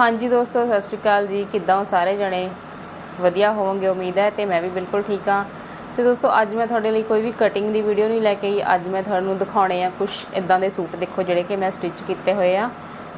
ਹਾਂਜੀ ਦੋਸਤੋ, ਸਤਿ ਸ਼੍ਰੀ ਅਕਾਲ ਜੀ। ਕਿੱਦਾਂ ਹੋ ਸਾਰੇ ਜਣੇ? ਵਧੀਆ ਹੋਵੋਗੇ, ਉਮੀਦ ਹੈ ਤੇ ਮੈਂ ਵੀ ਬਿਲਕੁਲ ਠੀਕ ਹਾਂ। ਤੇ ਦੋਸਤੋ, ਅੱਜ ਮੈਂ ਤੁਹਾਡੇ ਲਈ ਕੋਈ ਵੀ ਕਟਿੰਗ ਦੀ ਵੀਡੀਓ ਨਹੀਂ ਲੈ ਕੇ ਆਈ। ਅੱਜ ਮੈਂ ਤੁਹਾਨੂੰ ਦਿਖਾਉਣੇ ਆ ਕੁਝ ਇਦਾਂ ਦੇ ਸੂਟ ਦੇਖੋ, ਜਿਹੜੇ ਕਿ ਮੈਂ ਸਟਿਚ ਕੀਤੇ ਹੋਏ ਆ।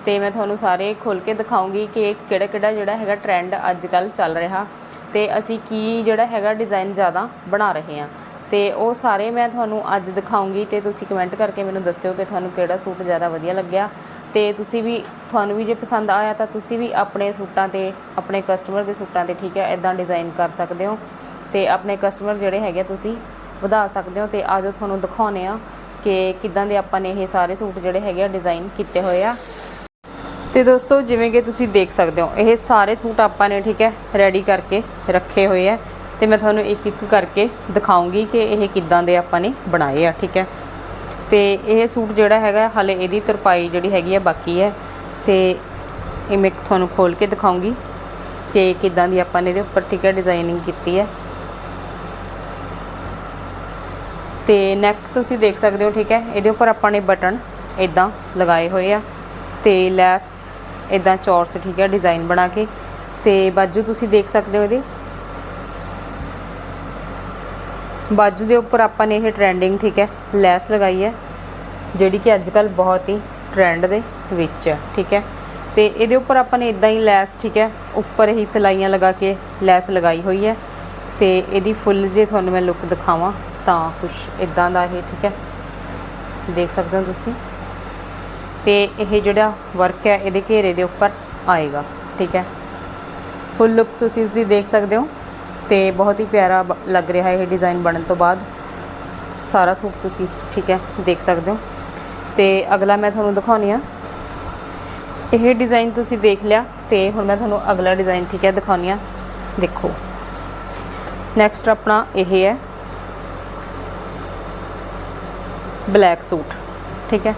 ਤੇ ਮੈਂ ਤੁਹਾਨੂੰ ਸਾਰੇ ਖੋਲ ਕੇ ਦਿਖਾਉਂਗੀ ਕਿ ਕਿਹੜਾ ਕਿਹੜਾ ਜਿਹੜਾ ਹੈਗਾ ਟ੍ਰੈਂਡ ਅੱਜ ਕੱਲ ਚੱਲ ਰਿਹਾ। ਤੇ ਅਸੀਂ ਕੀ ਜਿਹੜਾ ਹੈਗਾ ਡਿਜ਼ਾਈਨ ਜ਼ਿਆਦਾ ਬਣਾ ਰਹੇ ਆ ਤੇ ਉਹ ਸਾਰੇ ਮੈਂ ਤੁਹਾਨੂੰ ਅੱਜ ਦਿਖਾਉਂਗੀ ਤੇ ਤੁਸੀਂ ਕਮੈਂਟ ਕਰਕੇ ਮੈਨੂੰ ਦੱਸਿਓ ਕਿ ਤੁਹਾਨੂੰ ਕਿਹੜਾ ਸੂਟ ਜ਼ਿਆਦਾ ਵਧੀਆ ਲੱਗਿਆ। ਤੇ ਤੁਸੀਂ ਵੀ, ਤੁਹਾਨੂੰ ਵੀ ਜੇ ਪਸੰਦ ਆਇਆ ਤਾਂ ਤੁਸੀਂ ਵੀ ਆਪਣੇ ਸੂਟਾਂ ਤੇ, ਆਪਣੇ ਕਸਟਮਰ ਦੇ ਸੂਟਾਂ ਤੇ ਠੀਕ ਹੈ ਇਦਾਂ ਡਿਜ਼ਾਈਨ ਕਰ ਸਕਦੇ ਹੋ। ਤੇ ਆਪਣੇ ਕਸਟਮਰ ਜਿਹੜੇ ਹੈਗੇ ਤੁਸੀਂ ਵਧਾ ਸਕਦੇ ਹੋ ਤੇ ਆਜੋ ਤੁਹਾਨੂੰ ਦਿਖਾਉਨੇ ਆ ਕਿ ਕਿੱਦਾਂ ਦੇ ਆਪਾਂ ਨੇ ਇਹ ਸਾਰੇ ਸੂਟ ਜਿਹੜੇ ਹੈਗੇ ਆ ਡਿਜ਼ਾਈਨ ਕੀਤੇ ਹੋਏ ਆ। ਤੇ ਦੋਸਤੋ, ਜਿਵੇਂ ਕਿ ਤੁਸੀਂ ਦੇਖ ਸਕਦੇ ਹੋ, ਇਹ ਸਾਰੇ ਸੂਟ ਆਪਾਂ ਨੇ ਠੀਕ ਹੈ ਰੈਡੀ ਕਰਕੇ ਰੱਖੇ ਹੋਏ ਆ। ਤੇ ਮੈਂ ਤੁਹਾਨੂੰ ਇੱਕ ਇੱਕ ਕਰਕੇ ਦਿਖਾਉਂਗੀ ਕਿ ਇਹ ਕਿੱਦਾਂ ਦੇ ਆਪਾਂ ਨੇ ਬਣਾਏ ਆ, ਠੀਕ ਹੈ। ਤੇ ਇਹ ਸੂਟ ਜਿਹੜਾ ਹੈਗਾ, ਹਲੇ ਇਹਦੀ ਤਰਪਾਈ ਜਿਹੜੀ ਹੈਗੀ ਆ ਬਾਕੀ ਹੈ। ਤੇ ਇਹ ਮੈਂ ਤੁਹਾਨੂੰ ਖੋਲ ਕੇ ਦਿਖਾਉਂਗੀ ਕਿ ਕਿੱਦਾਂ ਦੀ ਆਪਾਂ ਨੇ ਇਹਦੇ ਉੱਪਰ ਠੀਕ ਹੈ ਡਿਜ਼ਾਈਨਿੰਗ ਕੀਤੀ ਹੈ। ਤੇ ਨੈਕ ਤੁਸੀਂ ਦੇਖ ਸਕਦੇ ਹੋ, ਠੀਕ ਹੈ। ਇਹਦੇ ਉੱਪਰ ਆਪਾਂ ਨੇ ਬਟਨ ਇਦਾਂ ਲਗਾਏ ਹੋਏ ਆ ਤੇ ਲੈਸ ਇਦਾਂ ਚੌਰਸ, ਠੀਕ ਹੈ ਡਿਜ਼ਾਈਨ ਬਣਾ ਕੇ। ਤੇ ਬਾਜੂ ਤੁਸੀਂ ਦੇਖ ਸਕਦੇ ਹੋ ਇਹਦੇ ਬਾਜੂ ਦੇ ਉੱਪਰ ਆਪਾਂ ਨੇ ਇਹ ਟ੍ਰੈਂਡਿੰਗ ਠੀਕ ਹੈ, ਲੈਸ ਲਗਾਈ ਹੈ, ਜਿਹੜੀ ਕਿ ਅੱਜ ਕੱਲ ਬਹੁਤ ਹੀ ਟ੍ਰੈਂਡ ਦੇ ਵਿੱਚ ਹੈ, ਠੀਕ ਹੈ। ਤੇ ਇਹਦੇ ਉੱਪਰ ਆਪਾਂ ਨੇ ਇਦਾਂ ਹੀ ਲੈਸ, ਠੀਕ ਹੈ, ਉੱਪਰ ਹੀ ਸਲਾਈਆਂ ਲਗਾ ਕੇ ਲੈਸ ਲਗਾਈ ਹੋਈ ਹੈ। ਤੇ ਇਹਦੀ ਫੁੱਲ ਜੇ ਤੁਹਾਨੂੰ ਮੈਂ ਲੁੱਕ ਦਿਖਾਵਾਂ, ਤਾਂ ਕੁਝ ਇਦਾਂ ਦਾ ਇਹ, ਠੀਕ ਹੈ, ਦੇਖ ਸਕਦੇ ਹੋ ਤੁਸੀਂ। ਤੇ ਇਹ ਜਿਹੜਾ ਵਰਕ ਹੈ, ਇਹਦੇ ਘੇਰੇ ਦੇ ਉੱਪਰ ਆਏਗਾ, ਠੀਕ ਹੈ। ਫੁੱਲ ਲੁੱਕ ਤੁਸੀਂ ਇਸਦੀ ਦੇਖ ਸਕਦੇ ਹੋ। ਤੇ ਬਹੁਤ ਹੀ ਪਿਆਰਾ ਬ- ਲੱਗ ਰਿਹਾ ਹੈ ਇਹ ਡਿਜ਼ਾਈਨ ਬਣਨ ਤੋਂ ਬਾਅਦ। ਸਾਰਾ ਸੂਟ ਤੁਸੀਂ ਠੀਕ ਹੈ, ਦੇਖ ਸਕਦੇ ਹੋ। ਤੇ ਅਗਲਾ ਮੈਂ ਤੁਹਾਨੂੰ ਦਿਖਾਉਣੀ ਆ। ਇਹ ਡਿਜ਼ਾਈਨ ਤੁਸੀਂ ਦੇਖ ਲਿਆ ਤੇ ਹੁਣ ਮੈਂ ਤੁਹਾਨੂੰ ਅਗਲਾ ਡਿਜ਼ਾਈਨ ਠੀਕ ਹੈ ਦਿਖਾਉਣੀ ਆ। ਦੇਖੋ। ਨੈਕਸਟ ਆਪਣਾ ਇਹ ਹੈ। ਬਲੈਕ ਸੂਟ, ਠੀਕ ਹੈ।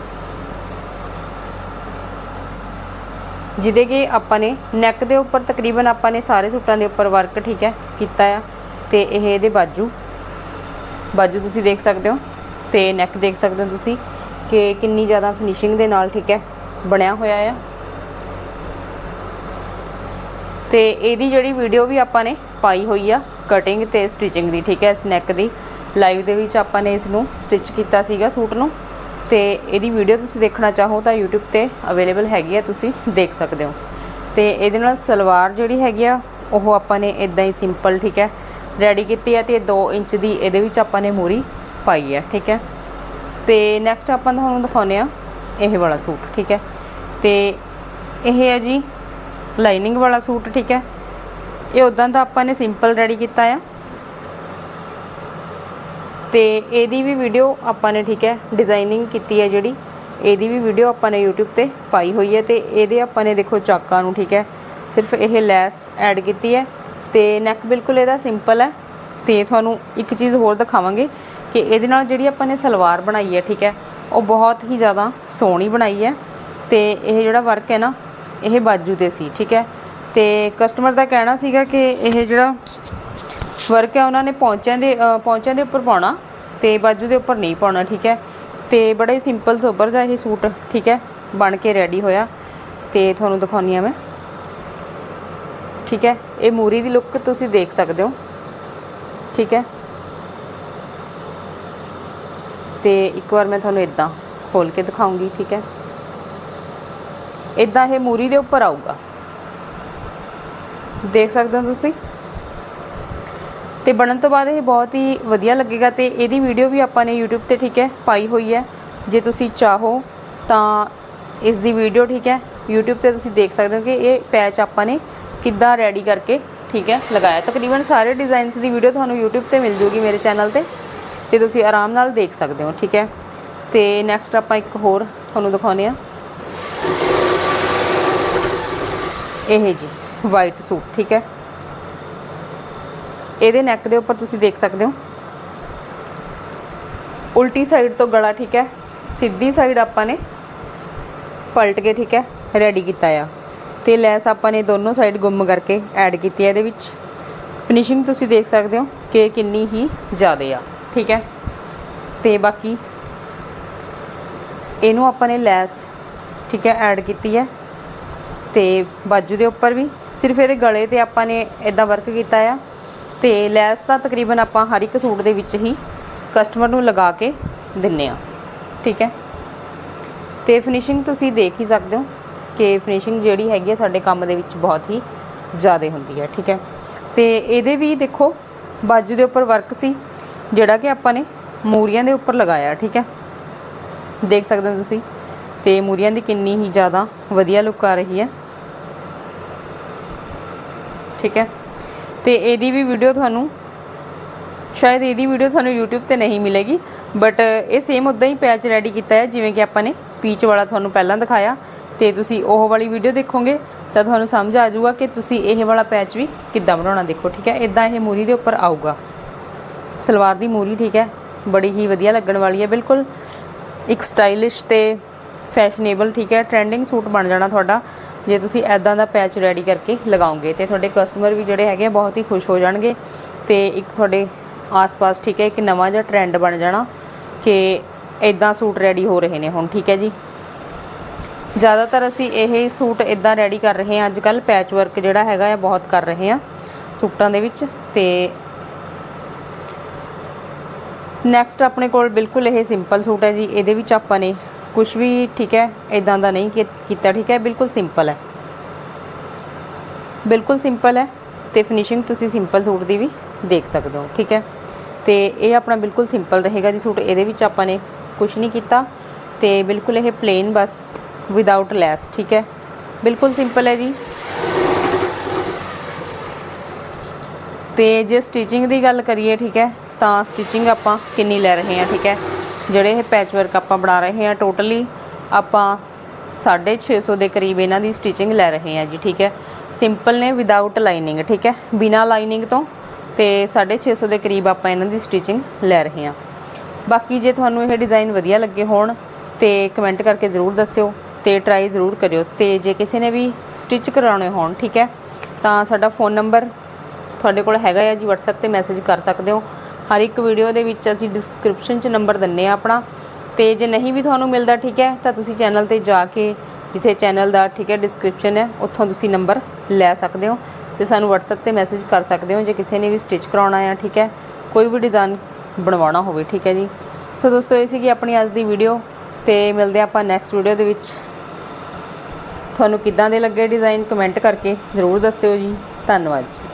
ਜਿਹਦੇ ਕਿ ਆਪਾਂ ਨੇ ਨੈਕ ਦੇ ਉੱਪਰ ਤਕਰੀਬਨ ਆਪਾਂ ਨੇ ਸਾਰੇ ਸੂਟਾਂ ਦੇ ਉੱਪਰ ਵਰਕ ਠੀਕ ਹੈ, ਕੀਤਾ ਆ। ਤੇ ਇਹ ਇਹਦੇ ਬਾਜੂ। ਬਾਜੂ ਤੁਸੀਂ ਦੇਖ ਸਕਦੇ ਹੋ। ਤੇ ਨੈਕ ਦੇਖ ਸਕਦੇ ਹੋ ਤੁਸੀਂ ਕਿ ਕਿੰਨੀ ਜ਼ਿਆਦਾ ਫਿਨਿਸ਼ਿੰਗ ਦੇ ਨਾਲ ਠੀਕ ਹੈ, ਬਣਿਆ ਹੋਇਆ ਆ। ਤੇ ਇਹਦੀ ਜਿਹੜੀ ਵੀਡੀਓ ਵੀ ਆਪਾਂ ਨੇ ਪਾਈ ਹੋਈ ਆ ਕਟਿੰਗ ਤੇ ਸਟਿਚਿੰਗ ਦੀ, ਠੀਕ ਹੈ, ਇਸ ਨੈਕ ਦੀ। ਲਾਈਵ ਦੇ ਵਿੱਚ ਆਪਾਂ ਨੇ ਇਸ ਨੂੰ ਸਟਿਚ ਕੀਤਾ ਸੀਗਾ ਸੂਟ ਨੂੰ। ਤੇ ਇਹਦੀ ਵੀਡੀਓ ਤੁਸੀਂ ਦੇਖਣਾ ਚਾਹੋ ਤਾਂ YouTube ਤੇ ਅਵੇਲੇਬਲ ਹੈਗੀ ਆ, ਤੁਸੀਂ ਦੇਖ ਸਕਦੇ ਹੋ। ਤੇ ਇਹਦੇ ਨਾਲ ਸਲਵਾਰ ਜਿਹੜੀ ਹੈਗੀ ਆ, ਉਹ ਆਪਾਂ ਨੇ ਇਦਾਂ ਹੀ ਸਿੰਪਲ ਠੀਕ ਹੈ ਰੈਡੀ ਕੀਤੀ ਹੈ ਤੇ 2 ਇੰਚ ਦੀ ਇਹਦੇ ਵਿੱਚ ਆਪਾਂ ਨੇ ਮੂਰੀ ਪਾਈ ਹੈ ਠੀਕ ਹੈ। ਤੇ ਨੈਕਸਟ ਆਪਾਂ ਤੁਹਾਨੂੰ ਦਿਖਾਉਨੇ ਆ ਇਹ ਵਾਲਾ ਸੂਟ, ਠੀਕ ਹੈ। ਤੇ ਇਹ ਹੈ ਜੀ ਲਾਈਨਿੰਗ ਵਾਲਾ ਸੂਟ, ਠੀਕ ਹੈ। ਇਹ ਉਦਾਂ ਦਾ ਆਪਾਂ ਨੇ ਸਿੰਪਲ ਰੈਡੀ ਕੀਤਾ ਆ। ਤੇ ਇਹਦੀ ਵੀ ਵੀਡੀਓ ਆਪਾਂ ਨੇ, ਠੀਕ ਹੈ ਡਿਜ਼ਾਈਨਿੰਗ ਕੀਤੀ ਹੈ ਜਿਹੜੀ, ਇਹਦੀ ਵੀ ਵੀਡੀਓ ਆਪਾਂ ਨੇ YouTube ਤੇ ਪਾਈ ਹੋਈ ਹੈ ਤੇ ਇਹਦੇ ਆਪਾਂ ਨੇ ਦੇਖੋ ਚਾਕਾਂ ਨੂੰ, ਠੀਕ ਹੈ, ਸਿਰਫ ਇਹ ਲੈਸ ਐਡ ਕੀਤੀ ਹੈ ਤੇ ਨੈਕ ਬਿਲਕੁਲ ਇਹਦਾ ਸਿੰਪਲ ਹੈ ਤੇ ਤੁਹਾਨੂੰ ਇੱਕ ਚੀਜ਼ ਹੋਰ ਦਿਖਾਵਾਂਗੇ ਕਿ ਇਹਦੇ ਨਾਲ ਜਿਹੜੀ ਆਪਾਂ ਨੇ ਸਲਵਾਰ ਬਣਾਈ ਹੈ, ਠੀਕ ਹੈ, ਉਹ ਬਹੁਤ ਹੀ ਜ਼ਿਆਦਾ ਸੋਹਣੀ ਬਣਾਈ ਹੈ ਤੇ ਇਹ ਜਿਹੜਾ ਵਰਕ ਹੈ ਨਾ, ਇਹ ਬਾਜੂ ਤੇ ਸੀ, ਠੀਕ ਹੈ, ਤੇ ਕਸਟਮਰ ਦਾ ਕਹਿਣਾ ਸੀਗਾ ਕਿ ਇਹ ਜਿਹੜਾ ਫ਼ਰਕ ਹੈ ਉਹਨਾਂ ਨੇ ਪੌਂਚਿਆਂ ਦੇ ਅ, ਪੌਂਚਿਆਂ ਦੇ ਉੱਪਰ ਪਾਉਣਾ ਤੇ ਬਾਜੂ ਦੇ ਉੱਪਰ ਨਹੀਂ ਪਾਉਣਾ ਠੀਕ ਹੈ? ਤੇ ਬੜਾ ਹੀ ਸਿੰਪਲ ਸੋਬਰ ਜਿਹਾ ਇਹ ਸੂਟ ਠੀਕ ਹੈ? ਬਣ ਕੇ ਰੈਡੀ ਹੋਇਆ ਤੇ ਤੁਹਾਨੂੰ ਦਿਖਾਉਣੀ ਆ ਮੈਂ। ਠੀਕ ਹੈ? ਇਹ ਮੂਰੀ ਦੀ ਲੁੱਕ ਤੁਸੀਂ ਦੇਖ ਸਕਦੇ ਹੋ। ਠੀਕ ਹੈ? ਤੇ ਇੱਕ ਵਾਰ ਮੈਂ ਤੁਹਾਨੂੰ ਇਦਾਂ ਖੋਲ ਕੇ ਦਿਖਾਉਂਗੀ ਠੀਕ ਹੈ? ਇਦਾਂ ਇਹ ਮੂਰੀ ਦੇ ਉੱਪਰ ਆਊਗਾ। ਦੇਖ ਸਕਦੇ ਹੋ ਤੁਸੀਂ? ਤੇ ਬਣਨ ਤੋਂ ਬਾਅਦ ਇਹ ਬਹੁਤ ਹੀ ਵਧੀਆ ਲੱਗੇਗਾ ਤੇ ਇਹਦੀ ਵੀਡੀਓ ਵੀ ਆਪਾਂ ਨੇ YouTube ਤੇ ਠੀਕ ਹੈ ਪਾਈ ਹੋਈ ਹੈ। ਜੇ ਤੁਸੀਂ ਚਾਹੋ ਤਾਂ ਇਸ ਦੀ ਵੀਡੀਓ ਠੀਕ ਹੈ YouTube ਤੇ ਤੁਸੀਂ ਦੇਖ ਸਕਦੇ ਹੋ ਕਿ ਇਹ ਪੈਚ ਆਪਾਂ ਨੇ ਕਿੱਦਾਂ ਰੈਡੀ ਕਰਕੇ ਠੀਕ ਹੈ ਲਗਾਇਆ। ਤਕਰੀਬਨ ਸਾਰੇ ਡਿਜ਼ਾਈਨਸ ਦੀ ਵੀਡੀਓ ਤੁਹਾਨੂੰ YouTube ਤੇ ਮਿਲ ਜੂਗੀ ਮੇਰੇ ਚੈਨਲ ਤੇ ਤੇ ਤੁਸੀਂ ਆਰਾਮ ਨਾਲ ਦੇਖ ਸਕਦੇ ਹੋ ਠੀਕ ਹੈ। ਤੇ ਨੈਕਸਟ ਆਪਾਂ ਇੱਕ ਹੋਰ ਤੁਹਾਨੂੰ ਦਿਖਾਉਂਦੇ ਆ ਇਹ ਜੀ ਵਾਈਟ ਸੂਟ ਠੀਕ ਹੈ। ਇਹਦੇ ਨੈਕ ਦੇ ਉੱਪਰ ਤੁਸੀਂ ਦੇਖ ਸਕਦੇ ਹੋ। ਉਲਟੀ ਸਾਈਡ ਤੋਂ ਗਲਾ ਠੀਕ ਹੈ, ਸਿੱਧੀ ਸਾਈਡ ਆਪਾਂ ਨੇ ਪਲਟ ਕੇ ਠੀਕ ਹੈ ਰੈਡੀ ਕੀਤਾ ਆ। ਤੇ ਲੈਸ ਆਪਾਂ ਨੇ ਦੋਨੋਂ ਸਾਈਡ ਗੁੰਮ ਕਰਕੇ ਐਡ ਕੀਤੀ ਹੈ ਇਹਦੇ ਵਿੱਚ। ਫਿਨਿਸ਼ਿੰਗ ਤੁਸੀਂ ਦੇਖ ਸਕਦੇ ਹੋ ਕਿ ਕਿੰਨੀ ਹੀ ਜ਼ਿਆਦਾ ਆ, ਠੀਕ ਹੈ। ਤੇ ਬਾਕੀ ਇਹਨੂੰ ਆਪਾਂ ਨੇ ਲੈਸ ਠੀਕ ਹੈ ਐਡ ਕੀਤੀ ਹੈ। ਤੇ ਬਾਜੂ ਦੇ ਉੱਪਰ ਵੀ, ਸਿਰਫ ਇਹਦੇ ਗਲੇ ਤੇ ਆਪਾਂ ਨੇ ਇਦਾਂ ਵਰਕ ਕੀਤਾ ਆ। ਤੇ ਲੈਸ ਤਾਂ ਤਕਰੀਬਨ ਆਪਾਂ ਹਰ ਇੱਕ ਸੂਟ ਦੇ ਵਿੱਚ ਹੀ ਕਸਟਮਰ ਨੂੰ ਲਗਾ ਕੇ ਦਿੰਨੇ ਆ। ਠੀਕ ਹੈ? ਤੇ ਫਿਨਿਸ਼ਿੰਗ ਤੁਸੀਂ ਦੇਖ ਹੀ ਸਕਦੇ ਹੋ ਕਿ ਫਿਨਿਸ਼ਿੰਗ ਜਿਹੜੀ ਹੈਗੀ ਹੈ ਸਾਡੇ ਕੰਮ ਦੇ ਵਿੱਚ ਬਹੁਤ ਹੀ ਜ਼ਿਆਦਾ ਹੁੰਦੀ ਹੈ। ਠੀਕ ਹੈ? ਤੇ ਇਹਦੇ ਵੀ ਦੇਖੋ, ਬਾਜੂ ਦੇ ਉੱਪਰ ਵਰਕ ਸੀ, ਜਿਹੜਾ ਕਿ ਆਪਾਂ ਨੇ ਮੂਰੀਆਂ ਦੇ ਉੱਪਰ ਲਗਾਇਆ। ਠੀਕ ਹੈ? ਦੇਖ ਸਕਦੇ ਹੋ ਤੁਸੀਂ? ਤੇ ਮੂਰੀਆਂ ਦੀ ਕਿੰਨੀ ਹੀ ਜ਼ਿਆਦਾ ਵਧੀਆ ਲੁੱਕ ਆ ਰਹੀ ਹੈ। ਠੀਕ ਹੈ? ਤੇ ਇਹਦੀ ਵੀ ਵੀਡੀਓ ਤੁਹਾਨੂੰ, ਸ਼ਾਇਦ ਇਹਦੀ ਵੀਡੀਓ ਤੁਹਾਨੂੰ YouTube ਤੇ ਨਹੀਂ ਮਿਲੇਗੀ ਬਟ ਇਹ ਸੇਮ ਉਦਾਂ ਹੀ ਪੈਚ ਰੈਡੀ ਕੀਤਾ ਹੈ, ਜਿਵੇਂ ਕਿ ਆਪਾਂ ਨੇ ਪੀਚ ਵਾਲਾ ਤੁਹਾਨੂੰ ਪਹਿਲਾਂ ਦਿਖਾਇਆ, ਤੇ ਤੁਸੀਂ ਉਹ ਵਾਲੀ ਵੀਡੀਓ ਦੇਖੋਗੇ, ਤਾਂ ਤੁਹਾਨੂੰ ਸਮਝ ਆ ਜਾਊਗਾ ਕਿ ਤੁਸੀਂ ਇਹ ਵਾਲਾ ਪੈਚ ਵੀ ਕਿੱਦਾਂ ਬਣਾਉਣਾ ਦੇਖੋ, ਠੀਕ ਹੈ? ਇਦਾਂ ਇਹ ਮੂਰੀ ਦੇ ਉੱਪਰ ਆਊਗਾ। ਸਲਵਾਰ ਦੀ ਮੂਰੀ, ਠੀਕ ਹੈ? ਬੜੀ ਹੀ ਵਧੀਆ ਲੱਗਣ ਵਾਲੀ ਹੈ, ਬਿਲਕੁਲ। ਇੱਕ ਸਟਾਈਲਿਸ਼ ਤੇ ਫੈਸ਼ਨੇਬਲ ਠੀਕ ਹੈ? ਟ੍ਰੈਂਡਿੰਗ ਸੂਟ ਬਣ ਜਾਣਾ ਤੁਹਾਡਾ। ਜੇ ਤੁਸੀਂ ਐਦਾਂ ਦਾ ਪੈਚ ਰੈਡੀ ਕਰਕੇ ਲਗਾਓਗੇ ਤੇ ਤੁਹਾਡੇ ਕਸਟਮਰ ਵੀ ਜਿਹੜੇ ਹੈਗੇ ਆ ਬਹੁਤ ਹੀ ਖੁਸ਼ ਹੋ ਜਾਣਗੇ ਤੇ ਇੱਕ ਤੁਹਾਡੇ ਆਸ-ਪਾਸ ਠੀਕ ਹੈ ਇੱਕ ਨਵਾਂ ਜਿਹਾ ਟ੍ਰੈਂਡ ਬਣ ਜਾਣਾ ਕਿ ਐਦਾਂ ਸੂਟ ਰੈਡੀ ਹੋ ਰਹੇ ਨੇ ਹੁਣ, ਠੀਕ ਹੈ ਜੀ? ਜ਼ਿਆਦਾਤਰ ਅਸੀਂ ਇਹ ਸੂਟ ਇਦਾਂ ਰੈਡੀ ਕਰ ਰਹੇ ਹਾਂ ਅੱਜ ਕੱਲ ਪੈਚ ਵਰਕ ਜਿਹੜਾ ਹੈਗਾ ਆ ਬਹੁਤ ਕਰ ਰਹੇ ਹਾਂ ਸੂਟਾਂ ਦੇ ਵਿੱਚ ਤੇ ਨੈਕਸਟ ਆਪਣੇ ਕੋਲ ਬਿਲਕੁਲ ਇਹ ਸਿੰਪਲ ਸੂਟ ਹੈ ਜੀ, ਇਹਦੇ ਵਿੱਚ ਆਪਾਂ ਨੇ ਕੁਝ ਵੀ ਠੀਕ ਹੈ ਇਦਾਂ ਦਾ ਨਹੀਂ ਕਿ ਕੀਤਾ, ਠੀਕ ਹੈ? ਬਿਲਕੁਲ ਸਿੰਪਲ ਹੈ। ਬਿਲਕੁਲ ਸਿੰਪਲ ਹੈ ਤੇ ਫਿਨਿਸ਼ਿੰਗ ਤੁਸੀਂ ਸਿੰਪਲ ਸੂਟ ਦੀ ਵੀ ਦੇਖ ਸਕਦੇ ਹੋ, ਠੀਕ ਹੈ? ਤੇ ਇਹ ਆਪਣਾ ਬਿਲਕੁਲ ਸਿੰਪਲ ਰਹੇਗਾ ਜੀ ਸੂਟ, ਇਹਦੇ ਵਿੱਚ ਆਪਾਂ ਨੇ ਕੁਝ ਨਹੀਂ ਕੀਤਾ ਤੇ ਬਿਲਕੁਲ ਇਹ ਪਲੇਨ ਬਸ ਵਿਦਆਊਟ ਲੈਸ ਠੀਕ ਹੈ? ਬਿਲਕੁਲ ਸਿੰਪਲ ਹੈ ਜੀ। ਤੇ ਜੇ ਸਟਿਚਿੰਗ ਦੀ ਗੱਲ ਕਰੀਏ, ਠੀਕ ਹੈ? ਤਾਂ ਸਟਿਚਿੰਗ ਆਪਾਂ ਕਿੰਨੀ ਲੈ ਰਹੇ ਹਾਂ, ਠੀਕ ਹੈ? ਜਿਹੜੇ ਇਹ ਪੈਚ ਵਰਕ ਆਪਾਂ ਬਣਾ ਰਹੇ ਹਾਂ ਟੋਟਲੀ ਆਪਾਂ 650 ਦੇ ਕਰੀਬ ਇਹਨਾਂ ਦੀ ਸਟਿਚਿੰਗ ਲੈ ਰਹੇ ਹਾਂ ਜੀ, ਠੀਕ ਹੈ। ਸਿੰਪਲ ਨੇ ਵਿਦਆਊਟ ਲਾਈਨਿੰਗ ਠੀਕ ਹੈ। ਬਿਨਾ ਲਾਈਨਿੰਗ ਤੋਂ ਤੇ 650 ਦੇ ਕਰੀਬ ਆਪਾਂ ਇਹਨਾਂ ਦੀ ਸਟਿਚਿੰਗ ਲੈ ਰਹੇ ਹਾਂ। ਬਾਕੀ ਜੇ ਤੁਹਾਨੂੰ ਇਹ ਡਿਜ਼ਾਈਨ ਵਧੀਆ ਲੱਗੇ ਹੋਣ ਤੇ ਕਮੈਂਟ ਕਰਕੇ ਜ਼ਰੂਰ ਦੱਸਿਓ ਤੇ ਟਰਾਈ ਜ਼ਰੂਰ ਕਰਿਓ ਤੇ ਜੇ ਕਿਸੇ ਨੇ ਵੀ ਸਟਿਚ ਕਰਾਉਣੇ ਹੋਣ, ਠੀਕ ਹੈ, ਤਾਂ ਸਾਡਾ ਫੋਨ ਨੰਬਰ ਤੁਹਾਡੇ ਕੋਲ ਹੈਗਾ ਹੈ ਜੀ, WhatsApp ਤੇ ਮੈਸੇਜ ਕਰ ਸਕਦੇ ਹੋ। ਹਰ ਇੱਕ ਵੀਡੀਓ ਦੇ ਵਿੱਚ ਅਸੀਂ ਡਿਸਕ੍ਰਿਪਸ਼ਨ 'ਚ ਨੰਬਰ ਦਿੰਨੇ ਆ ਆਪਣਾ। ਤੇ ਜੇ ਨਹੀਂ ਵੀ ਤੁਹਾਨੂੰ ਮਿਲਦਾ ਠੀਕ ਹੈ, ਤਾਂ ਤੁਸੀਂ ਚੈਨਲ ਤੇ ਜਾ ਕੇ ਜਿੱਥੇ ਚੈਨਲ ਦਾ ਠੀਕ ਹੈ ਡਿਸਕ੍ਰਿਪਸ਼ਨ ਹੈ, ਉੱਥੋਂ ਤੁਸੀਂ ਨੰਬਰ ਲੈ ਸਕਦੇ ਹੋ ਤੇ ਸਾਨੂੰ WhatsApp ਤੇ ਮੈਸੇਜ ਕਰ ਸਕਦੇ ਹੋ ਜੇ ਕਿਸੇ ਨੇ ਵੀ ਸਟਿਚ ਕਰਾਉਣਾ ਹੈ, ਠੀਕ ਹੈ। ਕੋਈ ਵੀ ਡਿਜ਼ਾਈਨ ਬਣਵਾਉਣਾ ਹੋਵੇ, ਠੀਕ ਹੈ ਜੀ। ਸੋ ਦੋਸਤੋ, ਇਹ ਸੀਗੀ ਆਪਣੀ ਅੱਜ ਦੀ ਵੀਡੀਓ ਤੇ ਮਿਲਦੇ ਆਪਾਂ ਨੈਕਸਟ ਵੀਡੀਓ ਦੇ ਵਿੱਚ। ਤੁਹਾਨੂੰ ਕਿੱਦਾਂ ਦੇ ਲੱਗੇ ਡਿਜ਼ਾਈਨ ਕਮੈਂਟ ਕਰਕੇ ਜ਼ਰੂਰ ਦੱਸਿਓ ਜੀ। ਧੰਨਵਾਦ ਜੀ।